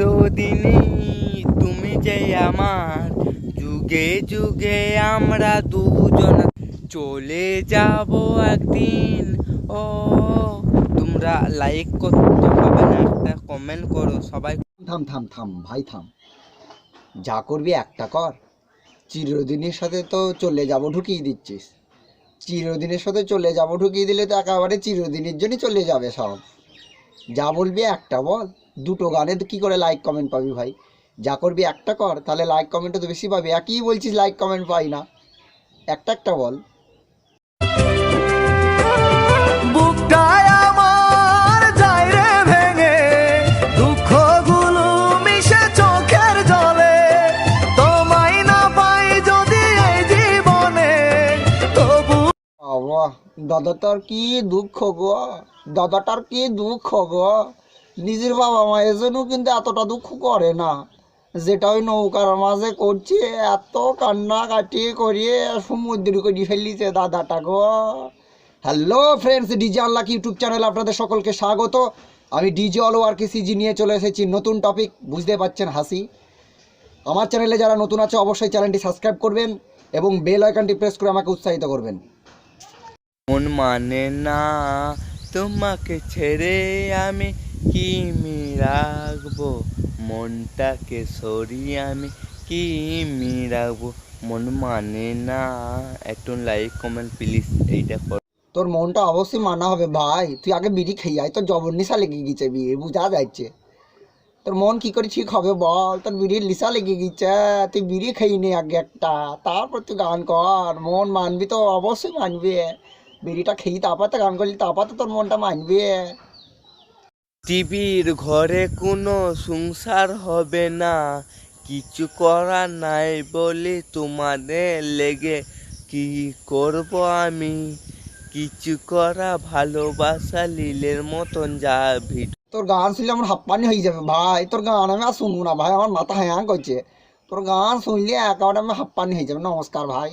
চিরদিনই তুমি যে আমার। যুগে যুগে আমরা দুজন চলে যাব একদিন। ও, তোমরা লাইক করতে হবে না, একটা কমেন্ট করো সবাই। থাম থাম থাম, ভাই, থাম। যা করবি একটা কর। চিরদিনের সাথে তো চলে যাব ঢুকিয়ে দিচ্ছিস। চিরদিনের সাথে চলে যাব ঢুকিয়ে দিলে তো একেবারে চিরদিনের জন্যই চলে যাবে সব। যা বলবি একটা বল। দুটো গানে কি করে লাইক কমেন্ট পাবি ভাই? যা করবি একটা কর তাহলে লাইক কমেন্টও তো বেশি পাবি। একই বলছিস লাইক কমেন্ট পাই না। একটা একটা বল। দাদাটার কি দুঃখ গো দাদাটার কি দুঃখ গো। নিজের বাবা মায়ের জন্য কিন্তু এতটা দুঃখ করে না। যেটা ওই নৌকার মাঝে করছে, এত কান্না কাটি করিয়ে সমুদ্র করে ফেলিছে দাদাটা গো। Hello friends DJ Allah YouTube channel আপনাদের সকলকে স্বাগত। আমি ডিজে অলো আর সিজি নিয়ে চলে এসেছি নতুন টপিক বুঝতে পারছেন হাসি। আমার চ্যানেলে যারা নতুন আছে, অবশ্যই চ্যানেলটি সাবস্ক্রাইব করবেন এবং বেল আইকনটি প্রেস করে আমাকে উৎসাহিত করবেন। মন মানে না, তোমাকে ছেড়ে আমি কি মি রাখব মনটাকে সরিয়ে আমি কি মি রাখব মন মানে না। একটু লাইক কমেন্ট প্লিজ এইটা কর। তোর মনটা অবশ্যই মানা হবে ভাই। তুই আগে বিড়ি খেয়ে আয়। তোর জবর নিশা লেগে গেছে বিয়ে, বুঝা যাচ্ছে। তোর মন কি করে ঠিক হবে বল? তোর বিড়ির লিসা লেগে গেছে। তুই বিড়ি খেয়ে নে আগে একটা। তারপর তুই গান কর। মন মানবি তো অবশ্যই মানবি। বিড়িটা খেয়ে তারপর তো গান করলি, তারপর তো তোর মনটা মানবি। টিভির ঘরে কোনো সংসার হবে না। কিছু করার নাই বলে তোমাদের লেগে কি করব আমি? কিছু করা ভালোবাসা লীলের মতন যা ভিড তোর গান শুনলে আমার হাপ্পানি হয়ে যাবে ভাই। তোর গান আমি আর শুনব না ভাই, আমার মাথা হ্যাঁ করছে। তোর গান শুনলে একেবারে আমি হাপ্পানি হয়ে যাবে। নমস্কার ভাই।